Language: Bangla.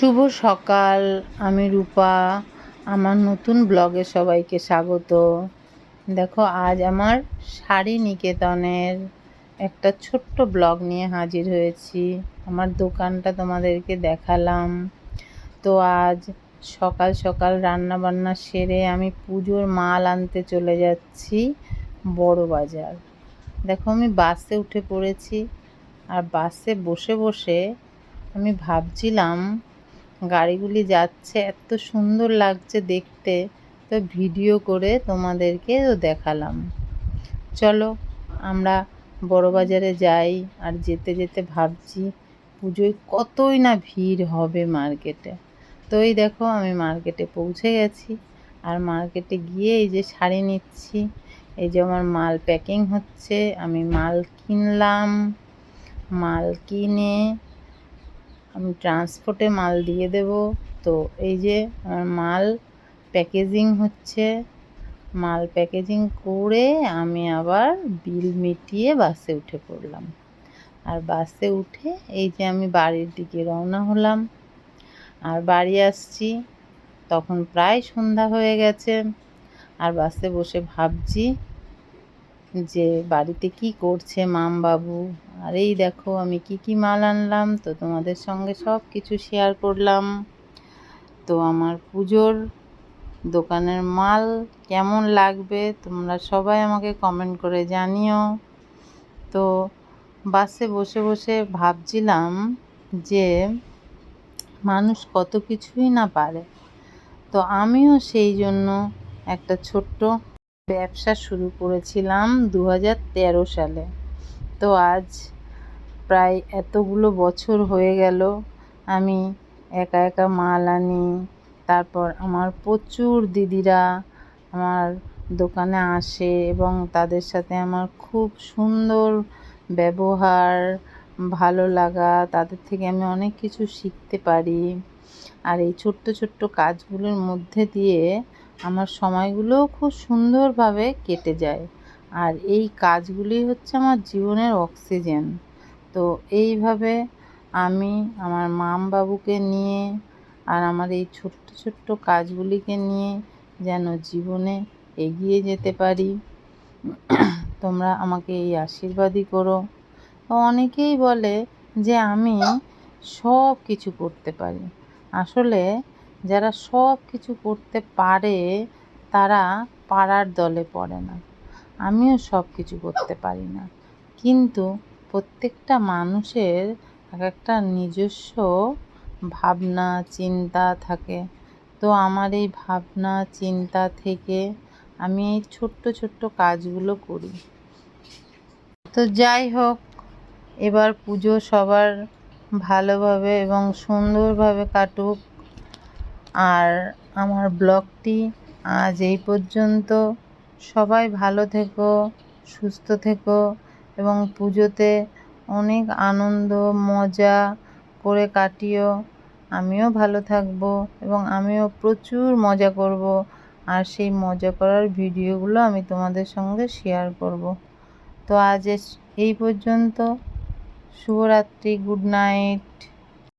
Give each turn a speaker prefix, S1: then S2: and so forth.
S1: শুভ সকাল, আমি রূপা। আমার নতুন ব্লগে সবাইকে স্বাগত। দেখো, আজ আমার শাড়ি নিকেতনের একটা ছোট্ট ব্লগ নিয়ে হাজির হয়েছি। আমার দোকানটা তোমাদেরকে দেখালাম। তো আজ সকাল সকাল রান্না বান্না সেরে আমি পুজোর মাল আনতে চলে যাচ্ছি বড় বাজার। দেখো, আমি বাসে উঠে পড়েছি। আর বাসে বসে বসে আমি ভাবছিলাম গাড়িগুলি যাচ্ছে, এত সুন্দর লাগছে দেখতে। তো ভিডিও করে তোমাদেরকে দেখালাম। চলো আমরা বড় বাজারে যাই আর যেতে যেতে ভাবছি, পুজোয় কতই না ভিড় হবে মার্কেটে। তো এই দেখো আমি মার্কেটে পৌঁছে গেছি আর মার্কেটে গিয়ে এই যে শাড়ি নিচ্ছি, এই যে আমার মাল প্যাকিং হচ্ছে, আমি মাল কিনলাম, মাল কিনে আমি ট্রান্সপোর্টে মাল দিয়ে দেব। তো এই যে মাল প্যাকেজিং হচ্ছে। মাল প্যাকেজিং করে আমি আবার বিল মিটিয়ে বাসে উঠে পড়লাম। আর বাসে উঠে এই যে আমি বাড়ির দিকে রওনা হলাম। আর বাড়ি আসছি, তখন প্রায় সন্ধ্যা হয়ে গেছে। আর বাসে বসে ভাবছি যে বাড়িতে কি করছে মাম বাবু আর এই দেখো, আমি কি কি মাল আনলাম? তো তোমাদের সঙ্গে সব কিছু শেয়ার করলাম। তো আমার পুজোর দোকানের মাল কেমন লাগবে তোমরা সবাই আমাকে কমেন্ট করে জানিও। তো বাসে বসে বসে ভাবছিলাম যে মানুষ কত কিছুই না পারে। তো আমিও সেই জন্য একটা ছোট্ট ব্যবসা শুরু করেছিলাম দু হাজার তেরো সালে। তো আজ প্রায় এতগুলো বছর হয়ে গেল, আমি একা একা মাল আনি, তারপর আমার প্রচুর দিদিরা আমার দোকানে আসে এবং তাদের সাথে আমার খুব সুন্দর ব্যবহার, ভালো লাগা, তাদের থেকে আমি অনেক কিছু শিখতে পারি। আর এই ছোট্ট ছোট্ট কাজগুলোর মধ্যে দিয়ে আমার সময়গুলোও খুব সুন্দরভাবে কেটে যায়। আর এই কাজগুলি হচ্ছে আমার জীবনের অক্সিজেন। তো এইভাবে আমি আমার মাম বাবুকে নিয়ে আর আমার এই ছোট্ট ছোট্ট কাজগুলিকে নিয়ে যেন জীবনে এগিয়ে যেতে পারি। তোমরা আমাকে এই আশীর্বাদই করো। অনেকেই বলে যে আমি সব কিছু করতে পারি। আসলে যারা সব কিছু করতে পারে, তারা পাড়ার দলে পড়ে না। আমিও সব কিছু করতে পারি না। কিন্তু প্রত্যেকটা মানুষের এক একটা নিজস্ব ভাবনা, চিন্তা থাকে। তো আমার এই ভাবনা, চিন্তা থেকে আমি এই ছোট্ট ছোট্ট কাজগুলো করি। তো যাই হোক, এবার পুজো সবার ভালোভাবে এবং সুন্দরভাবে কাটুক। আর আমার ব্লগটি আজ এই পর্যন্ত। সবাই ভালো থেকো, সুস্থ থেকো এবং পুজোতে অনেক আনন্দ, মজা করে কাটিও। আমিও ভালো থাকব এবং আমিও প্রচুর মজা করব আর সেই মজা করার ভিডিওগুলো আমি তোমাদের সঙ্গে শেয়ার করব। তো আজ এই পর্যন্ত। শুভরাত্রি গুড নাইট